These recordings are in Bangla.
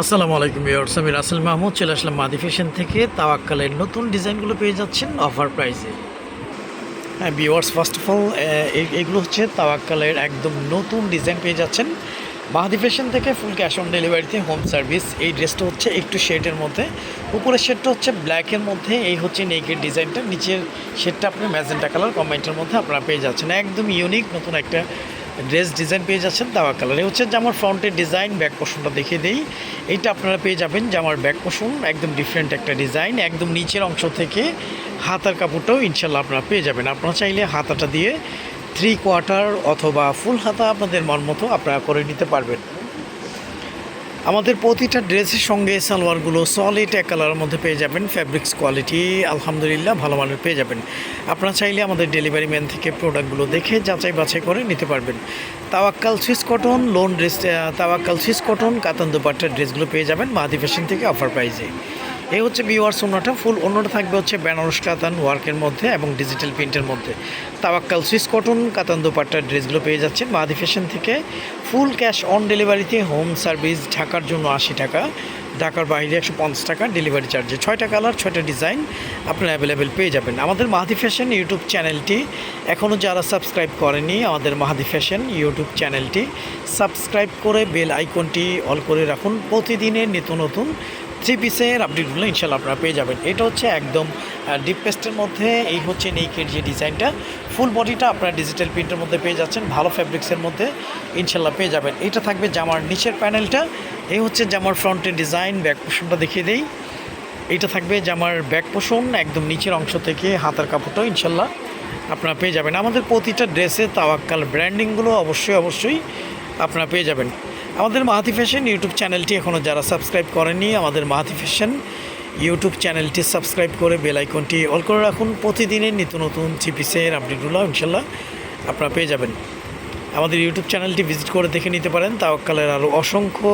আসসালামু আলাইকুম ভিউয়ার্স, আমি রাসেল মাহমুদ, চলে আসলাম মাদি ফ্যাশন থেকে। তাওয়াক্কালের নতুন ডিজাইনগুলো পেয়ে যাচ্ছেন অফার প্রাইসে হ্যাঁ ভিউয়ার্স ফার্স্ট অফ অল এগুলো হচ্ছে তাওয়াক্কালের একদম নতুন ডিজাইন পেয়ে যাচ্ছেন। মাহাদি থেকে ফুল ক্যাশ অন ডেলিভারিতে হোম সার্ভিস এই ড্রেসটা হচ্ছে একটু শেডের মধ্যে। উপরের শেডটা হচ্ছে ব্ল্যাকের মধ্যে, এই হচ্ছে নেকের ডিজাইনটা। নিচের শেডটা আপনি ম্যাজেন্টা কালার কম্বাইনটার মধ্যে আপনারা পেয়ে যাচ্ছেন। একদম ইউনিক নতুন একটা ড্রেস ডিজাইন পেয়ে যাচ্ছেন দাওয়া কালার। হচ্ছে জামার ফ্রন্টের ডিজাইন, ব্যাক পোষণটা দেখিয়ে দিই। এইটা আপনারা পেয়ে যাবেন জামার ব্যাক পোষণ, একদম ডিফারেন্ট একটা ডিজাইন, একদম নিচের অংশ থেকে হাতার কাপড়টাও ইনশাল্লাহ আপনারা পেয়ে যাবেন। আপনারা চাইলে হাতাটা দিয়ে থ্রি কোয়ার্টার অথবা ফুল হাতা আপনাদের মন মতো আপনারা করে নিতে পারবেন। আমাদের প্রতিটা ড্রেসের সঙ্গে সালোয়ারগুলো সলিড এক কালারের মধ্যে পেয়ে যাবেন ফ্যাব্রিক্স কোয়ালিটি আলহামদুলিল্লাহ ভালো মানের পেয়ে যাবেন। আপনারা চাইলে আমাদের ডেলিভারি ম্যান থেকে প্রোডাক্টগুলো দেখে যাচাই বাছাই করে নিতে পারবেন। Tawakkal Swiss cotton lawn dress Tawakkal Swiss cotton, কাতান দুপাট্টার ড্রেসগুলো পেয়ে যাবেন মাহাদি ফ্যাশন থেকে অফার প্রাইজে এই হচ্ছে বিওয়ার্স অন্যটা ফুল, অন্যটা থাকবে হচ্ছে বেনারস, কাতান, ওয়ার্কের মধ্যে এবং ডিজিটাল প্রিন্টের মধ্যে। তাওয়াক্কাল, সুইস কটন, কাতান দুপাট্টার ড্রেসগুলো পেয়ে যাচ্ছেন। মাহাদি ফ্যাশন থেকে ফুল ক্যাশ অন ডেলিভারিতে হোম সার্ভিস ঢাকার জন্য আশি টাকা, ঢাকার বাইরে একশো পঞ্চাশ টাকা ডেলিভারি চার্জে। ছয়টা কালার, ছয়টা ডিজাইন আপনারা অ্যাভেলেবেল পেয়ে যাবেন। আমাদের মাহাদি ফ্যাশন ইউটিউব চ্যানেলটি এখনও যারা সাবস্ক্রাইব করেনি আমাদের মাহাদি ফ্যাশন ইউটিউব চ্যানেলটি সাবস্ক্রাইব করে বেল আইকনটি অল করে রাখুন। প্রতিদিনের নিত্য নতুন থ্রি পিসের আপডেটগুলো ইনশাল্লাহ আপনারা পেয়ে যাবেন। এটা হচ্ছে একদম ডিপ পেস্টের মধ্যে, এই হচ্ছে নেইকের যে ডিজাইনটা। ফুল বডিটা আপনারা ডিজিটাল প্রিন্টের মধ্যে পেয়ে যাচ্ছেন, ভালো ফ্যাব্রিক্সের মধ্যে ইনশাল্লাহ পেয়ে যাবেন। এটা থাকবে জামার নিচের প্যানেলটা এই হচ্ছে জামার ফ্রন্টের ডিজাইন ব্যাক পোষণটা দেখিয়ে দিই। এটা থাকবে জামার ব্যাক পোষণ একদম নিচের অংশ থেকে হাতার কাপড়টাও ইনশাল্লাহ আপনারা পেয়ে যাবেন। আমাদের প্রতিটা ড্রেসে তাওয়াক্কাল ব্র্যান্ডিংগুলো অবশ্যই অবশ্যই আপনারা পেয়ে যাবেন। আমাদের মাহাতি ফ্যাশন ইউটিউব চ্যানেলটি এখনও যারা সাবস্ক্রাইব করেনি আমাদের মাহাতি ফ্যাশন ইউটিউব চ্যানেলটি সাবস্ক্রাইব করে বেল আইকনটি অল করে রাখুন। প্রতিদিনের নিত্য নতুন চিপিসের আপডেটগুলো ইনশাল্লাহ আপনারা পেয়ে যাবেন। আমাদের ইউটিউব চ্যানেলটি ভিজিট করে দেখে নিতে পারেন। তাওয়াক্কালের আরও অসংখ্য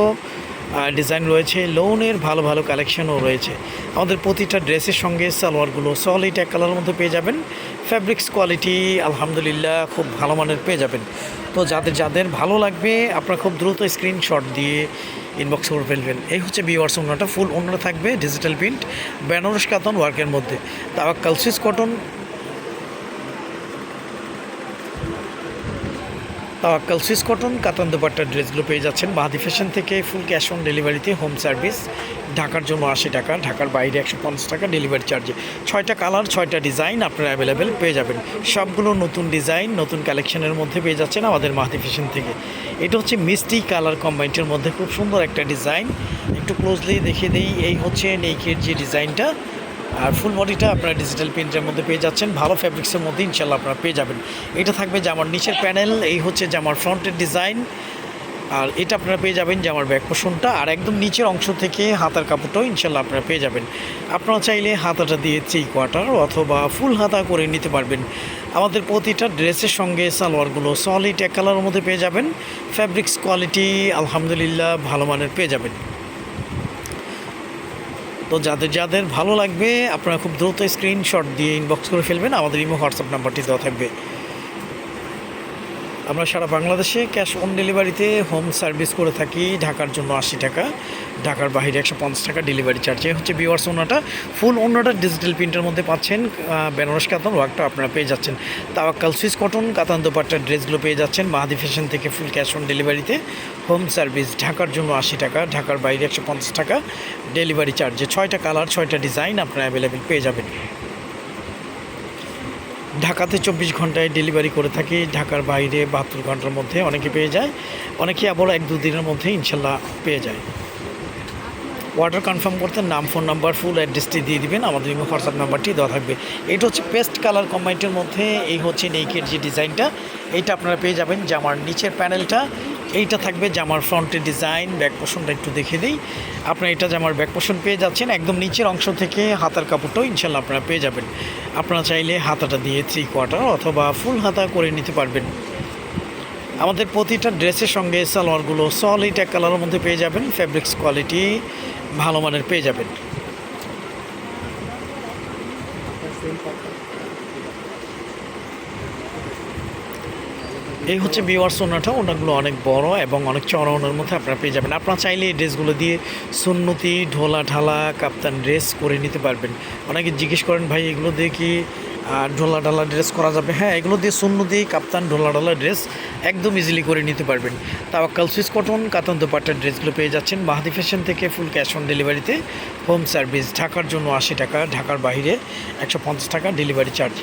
ডিজাইন রয়েছে, লোনের ভালো ভালো কালেকশনও রয়েছে। আমাদের প্রতিটা ড্রেসের সঙ্গে সালোয়ারগুলো সলিড এক কালারের মধ্যে পেয়ে যাবেন। ফ্যাব্রিক্স কোয়ালিটি আলহামদুলিল্লাহ, খুব ভালো মানের পেয়ে যাবেন। তো যাদের যাদের ভালো লাগবে, আপনারা খুব দ্রুত স্ক্রিনশট দিয়ে ইনবক্স করে ফেলবেন। এই হচ্ছে বিওয়ার্স ওনাটা ফুল ওনারা থাকবে ডিজিটাল প্রিন্ট বেনারস কাতন ওয়ার্কের মধ্যে। Tawakkal Swiss cotton Tawakkal Swiss cotton, কাতান দুপাট্টার ড্রেসগুলো পেয়ে যাচ্ছেন। মাহাদি ফ্যাশন থেকে ফুল ক্যাশ অন ডেলিভারিতে হোম সার্ভিস। ঢাকার জন্য আশি টাকা, ঢাকার বাইরে একশো পঞ্চাশ টাকা ডেলিভারি চার্জে। ছয়টা কালার, ছয়টা ডিজাইন আপনারা অ্যাভেলেবেল পেয়ে যাবেন। সবগুলো নতুন ডিজাইন, নতুন কালেকশনের মধ্যে পেয়ে যাচ্ছেন আমাদের মাহাদি ফ্যাশন থেকে। এটা হচ্ছে মিষ্টি কালার কম্বাইন্টের মধ্যে খুব সুন্দর একটা ডিজাইন। একটু ক্লোজলি দেখিয়ে দিই, এই হচ্ছে নেইকের যে ডিজাইনটা। আর ফুল বডিটা আপনারা ডিজিটাল প্রিন্টের মধ্যে পেয়ে যাচ্ছেন। ভালো ফ্যাব্রিক্সের মধ্যে ইনশাল্লাহ আপনারা পেয়ে যাবেন। এটা থাকবে জামার নিচের প্যানেল এই হচ্ছে জামার ফ্রন্টের ডিজাইন আর এটা আপনারা পেয়ে যাবেন জামার ব্যাক পোষণটা আর একদম নিচের অংশ থেকে হাতার কাপড়টাও ইনশাল্লাহ আপনারা পেয়ে যাবেন। আপনারা চাইলে হাতাটা দিয়ে থ্রি কোয়ার্টার অথবা ফুল হাতা করে নিতে পারবেন। আমাদের প্রতিটা ড্রেসের সঙ্গে সালোয়ারগুলো সলিড এক কালারের মধ্যে পেয়ে যাবেন। ফ্যাব্রিক্স কোয়ালিটি আলহামদুলিল্লাহ, ভালো মানের পেয়ে যাবেন। তো যাদের যাদের ভালো লাগবে, আপনারা খুব দ্রুত স্ক্রিনশট দিয়ে ইনবক্স করে ফেলবেন। আমাদের ইমো হোয়াটসঅ্যাপ নাম্বারটি দেওয়া থাকবে। আমরা সারা বাংলাদেশে ক্যাশ অন ডেলিভারিতে হোম সার্ভিস করে থাকি ঢাকার জন্য আশি টাকা, ঢাকার বাইরে একশো পঞ্চাশ টাকা ডেলিভারি চার্জ। এ হচ্ছে বিওয়ার্স ওনাটা ফুল ওনাটা ডিজিটাল প্রিন্টের মধ্যে পাচ্ছেন বেনারস কাতান, ওয়ার্কটা আপনারা পেয়ে যাচ্ছেন। তাওয়াক্কাল সুইস কটন, কাতান দোপাট্টার ড্রেসগুলো পেয়ে যাচ্ছেন। মাহাদি ফ্যাশন থেকে ফুল ক্যাশ অন ডেলিভারিতে হোম সার্ভিস ঢাকার জন্য আশি টাকা, ঢাকার বাইরে একশো পঞ্চাশ টাকা ডেলিভারি চার্জে। ছয়টা কালার, ছয়টা ডিজাইন আপনারা অ্যাভেলেবেল পেয়ে যাবেন। ঢাকাতে চব্বিশ ঘন্টায় ডেলিভারি করে থাকি। ঢাকার বাইরে বাহাত্তর ঘণ্টার মধ্যে অনেকে পেয়ে যায়। অনেকে আবার এক দুদিনের মধ্যে ইনশাল্লাহ পেয়ে যায়। অর্ডার কনফার্ম করতে নাম, ফোন নাম্বার, ফুল অ্যাড্রেসটি দিয়ে দিবেন। আমাদের হোয়াটসঅ্যাপ নাম্বারটি দেওয়া থাকবে। এটা হচ্ছে পেস্ট কালার কম্বাইনটির মধ্যে। এই হচ্ছে নেইকের যে ডিজাইনটা এইটা আপনারা পেয়ে যাবেন জামার নিচের প্যানেলটা এইটা থাকবে জামার ফ্রন্টের ডিজাইন, ব্যাক পোষণটা একটু দেখে দিই আপনারা এটা জামার ব্যাক পোষণ পেয়ে যাচ্ছেন, একদম নিচের অংশ থেকে হাতার কাপড়টাও ইনশাল্লাহ আপনারা পেয়ে যাবেন। আপনারা চাইলে হাতাটা দিয়ে থ্রি কোয়ার্টার অথবা ফুল হাতা করে নিতে পারবেন। আমাদের প্রতিটা ড্রেসের সঙ্গে সালোয়ারগুলো সলিড এক কালারের মধ্যে পেয়ে যাবেন ফ্যাব্রিক্স কোয়ালিটি ভালো মানের পেয়ে যাবেন। এই হচ্ছে বিওয়ার্স ওনাটা ওনাগুলো অনেক বড় এবং অনেক চড়া ওনার মধ্যে আপনারা পেয়ে যাবেন। আপনারা চাইলে এই ড্রেসগুলো দিয়ে সুন্নতি ঢোলা ঢালা কাপ্তান ড্রেস করে নিতে পারবেন। অনেকে জিজ্ঞেস করেন ভাই এগুলো দিয়ে কি আহ, ঢোলা ঢালা ড্রেস করা যাবে? হ্যাঁ এগুলো দিয়ে সুন্নতি কাপ্তান ঢোলা ঢালা ড্রেস একদম ইজিলি করে নিতে পারবেন। তাওয়াক্কাল সুইস কটন কাতান দোপাট্টার ড্রেসগুলো পেয়ে যাচ্ছেন। মাহাদি ফ্যাশন থেকে ফুল ক্যাশ অন ডেলিভারিতে হোম সার্ভিস। ঢাকার জন্য আশি টাকা ঢাকার বাইরে একশো পঞ্চাশ টাকা ডেলিভারি চার্জ।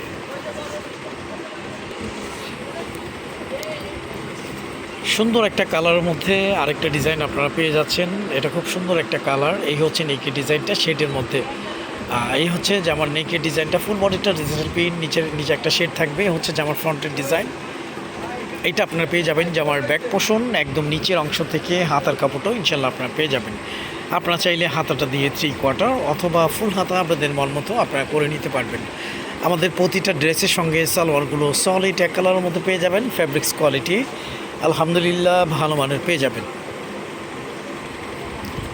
সুন্দর একটা কালারের মধ্যে আরেকটা ডিজাইন আপনারা পেয়ে যাচ্ছেন। এটা খুব সুন্দর একটা কালার। এই হচ্ছে নেকের ডিজাইনটা শেডের মধ্যে। এই হচ্ছে জামার নেকের ডিজাইনটা ফুল বডিটা ডিজিটাল প্রিন্ট নিচের নিচে একটা শেড থাকবে। হচ্ছে জামার ফ্রন্টের ডিজাইন। এইটা আপনারা পেয়ে যাবেন জামার ব্যাক পোষণ একদম নিচের অংশ থেকে হাতার কাপড়টাও ইনশাল্লাহ আপনারা পেয়ে যাবেন। আপনারা চাইলে হাতাটা দিয়ে থ্রি কোয়ার্টার অথবা ফুল হাতা আপনাদের মন মতো আপনারা করে নিতে পারবেন। আমাদের প্রতিটা ড্রেসের সঙ্গে সালোয়ারগুলো সলিড এক কালারের মধ্যে পেয়ে যাবেন। ফ্যাব্রিক্স কোয়ালিটি আলহামদুলিল্লাহ, ভালো মানের পেয়ে যাবেন।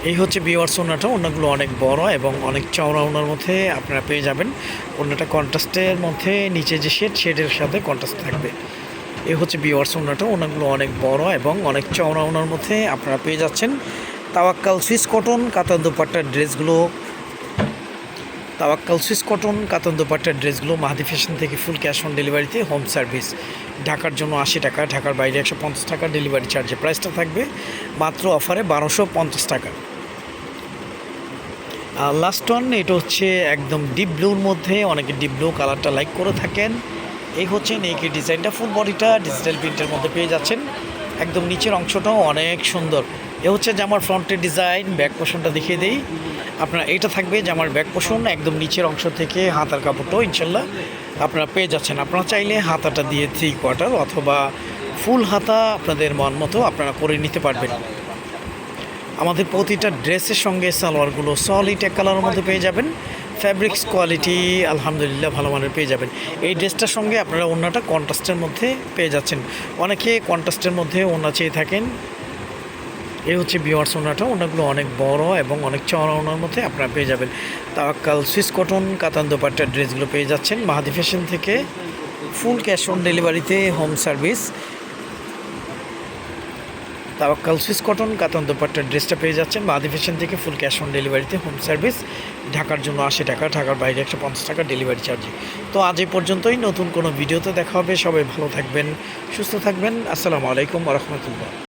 এই হচ্ছে বিওয়ার্স ওনাটা ওনাগুলো অনেক বড় এবং অনেক চওড়া ওনার মধ্যে আপনারা পেয়ে যাবেন। ওনাটা কন্ট্রাস্টের মধ্যে, নিচে যে শেড, শেডের সাথে কন্ট্রাস্ট থাকবে। এই হচ্ছে বিওয়ার্স ওনাটা ওনাগুলো অনেক বড় এবং অনেক চওড়া ওনার মধ্যে আপনারা পেয়ে যাচ্ছেন। তাওয়াক্কাল সুইস কটন কাতার দোপাট্টার ড্রেসগুলো তাওয়াক্কাল সুইস কটন, কাতান দোপাট্টার ড্রেসগুলো মাহাদি ফ্যাশন থেকে ফুল ক্যাশ অন ডেলিভারিতে, হোম সার্ভিস। ঢাকার জন্য আশি টাকা, ঢাকার বাইরে একশো পঞ্চাশ টাকা, ডেলিভারি চার্জে প্রাইসটা থাকবে মাত্র অফারে বারোশো পঞ্চাশ টাকা। লাস্ট ওয়ান এটা হচ্ছে একদম ডিপ ব্লুর মধ্যে, অনেকে ডিপ ব্লু কালারটা লাইক করে থাকেন। এই হচ্ছে নেকি ডিজাইনটা ফুল বডিটা ডিজিটাল প্রিন্টের মধ্যে পেয়ে যাচ্ছেন। একদম নিচের অংশটাও অনেক সুন্দর। এ হচ্ছে জামার ফ্রন্টের ডিজাইন, ব্যাক পোষণটা দেখিয়ে দিই। আপনার এটা থাকবে জামার ব্যাক পোষণ একদম নিচের অংশ থেকে হাতার কাপড়টাও ইনশাল্লাহ আপনারা পেয়ে যাচ্ছেন। আপনারা চাইলে হাতাটা দিয়ে থ্রি কোয়ার্টার অথবা ফুল হাতা আপনাদের মন মতো আপনারা করে নিতে পারবেন। আমাদের প্রতিটা ড্রেসের সঙ্গে সালোয়ারগুলো সলিড এক কালারের মধ্যে পেয়ে যাবেন। ফ্যাব্রিক্স কোয়ালিটি আলহামদুলিল্লাহ ভালো মানের পেয়ে যাবেন। এই ড্রেসটার সঙ্গে আপনারা অন্যটা কন্ট্রাস্টের মধ্যে পেয়ে যাচ্ছেন। অনেকে কন্ট্রাস্টের মধ্যে ওনা চেয়ে থাকেন। এই হচ্ছে বিওয়ার্স ওনাটা ওনাগুলো অনেক বড় এবং অনেক চওড়া ওনার মধ্যে আপনারা পেয়ে যাবেন। তাওয়াক্কাল, সুইস কটন, কাতান দোপাট্টার ড্রেসগুলো পেয়ে যাচ্ছেন। মাহাদি ফ্যাশন থেকে ফুল ক্যাশ অন ডেলিভারিতে home service. Tawakkal, Swiss cotton, কাতান দোপাট্টার ড্রেসটা পেয়ে যাচ্ছেন। মাহাদি ফ্যাশন থেকে ফুল ক্যাশ অন ডেলিভারিতে হোম সার্ভিস। ঢাকার জন্য আশি টাকা, ঢাকার বাইরে একশো পঞ্চাশ টাকা ডেলিভারি চার্জে। তো আজ এই পর্যন্তই, নতুন কোনো ভিডিওতে দেখা হবে। সবাই ভালো থাকবেন, সুস্থ থাকবেন। আসসালামু আলাইকুম রহমতুল্লাহ।